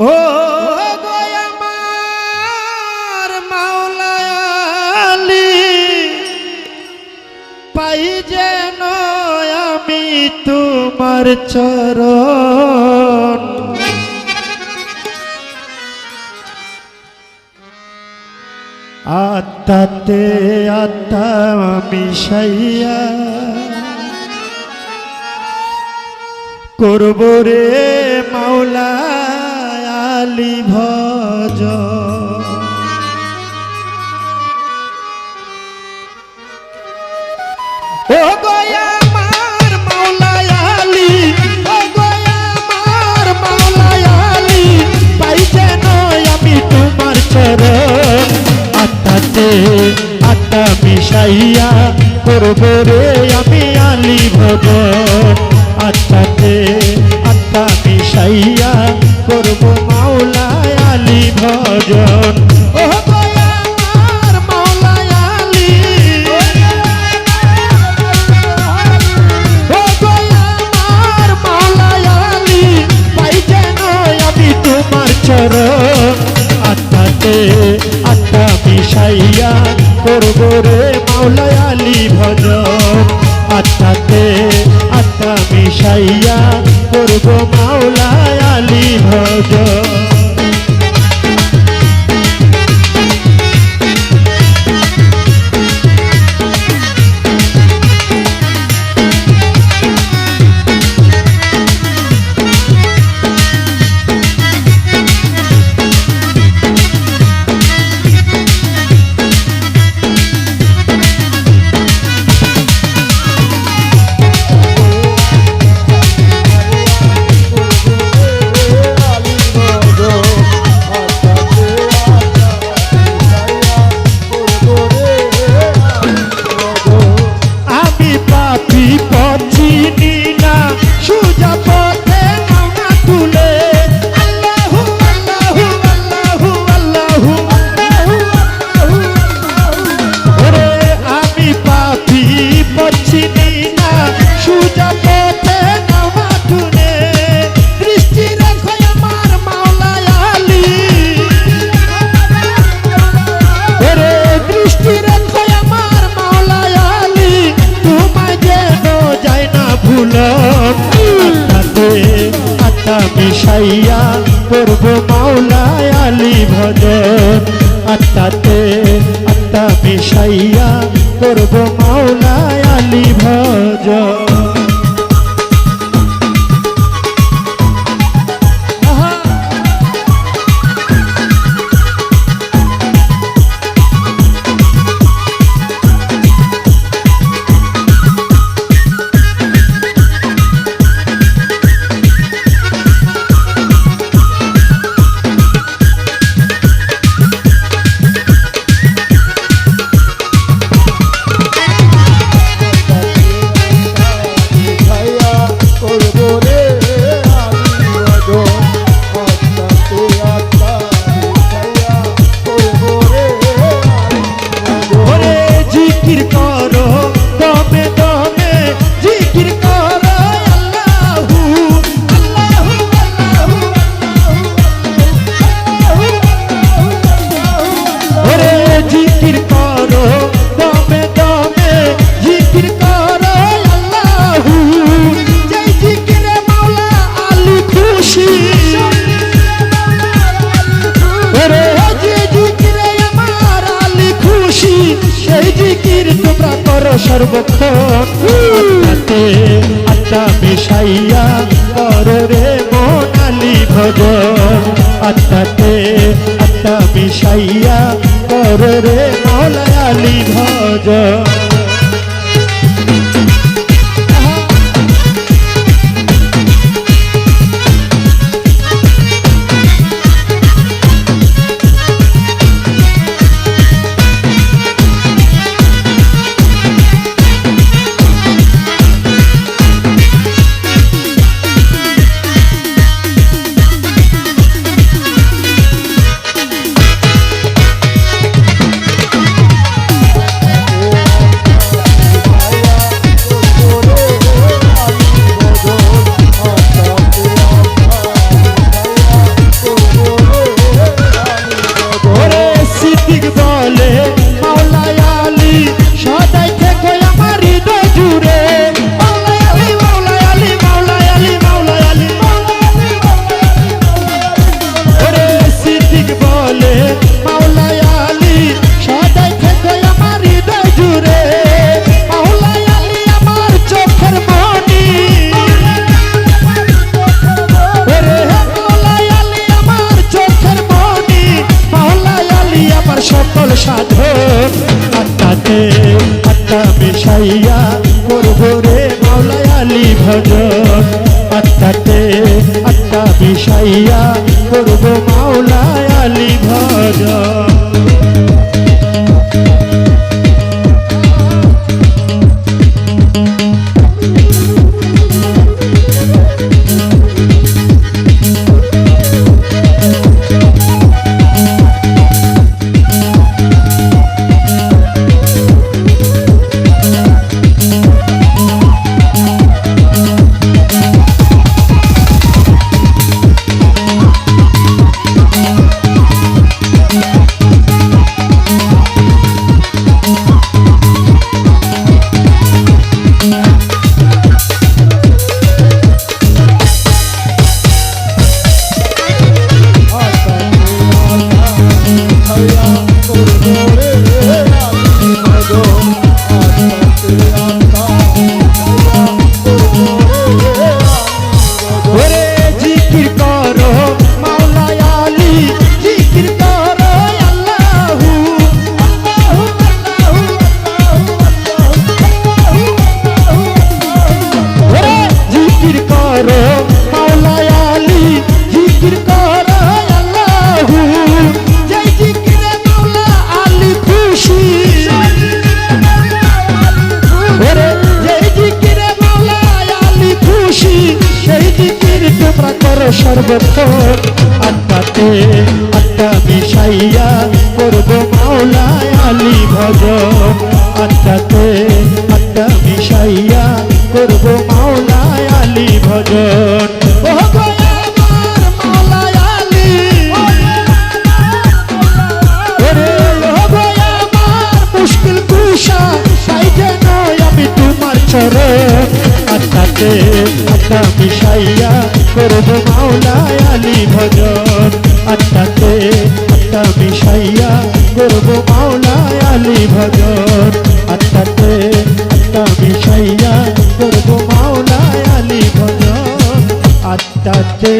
ও পাই যেন আমি তোমার চরণ। আত্মাতে আত্মা মিশাইয়া করব রে মাওলা আলি ভজ। ও গয়া আমার মাওলা ও গয়া আমার মাওলা আলি, পাই আমি তোমার চরণ। আত্মাতে আত্মা মিশাইয়া করব রে আমি আলি আত্মাতে আত্মা ভজন ও গয়া আমার মাওলা ও গয়া আমার মাওলা পাই যেন আমি তোমার চরণ আত্মাতে আত্মা মিশাইয়া করব রে মাওলা আলি ভজন। আত্মাতে আত্মা মিশাইয়া করব মাওলা আলি ভজন। আত্মা মিশাইয়া করব মাওলায় আলী ভজন আত্মাতে আত্মা মিশাইয়া করব মাওলায় আলী ভজন করো সর্বক্ষণ আত্মাতে, আত্মা মিশাইয়া করো রে মোনালি ভজন আত্মাতে, আত্মা মিশাইয়া করো রে মোলালি ভজন করব রে মাওলায় আলী ভজন। আত্মাতে আত্মা বিষাইয়া করব মাওলায় আলী ভজন। সর্বক্ষণ আত্মাতে আত্মা মিশাইয়া করব মাওলায় আলী ভজ আত্মাতে আত্মা মিশাইয়া করব মাওলায় আলী ভজন। মিশাইয়া করব মাওলায় আলী ভজন। আত্মাতে আত্মা মিশাইয়া করব মাওলায় আলী ভজন। আত্মাতে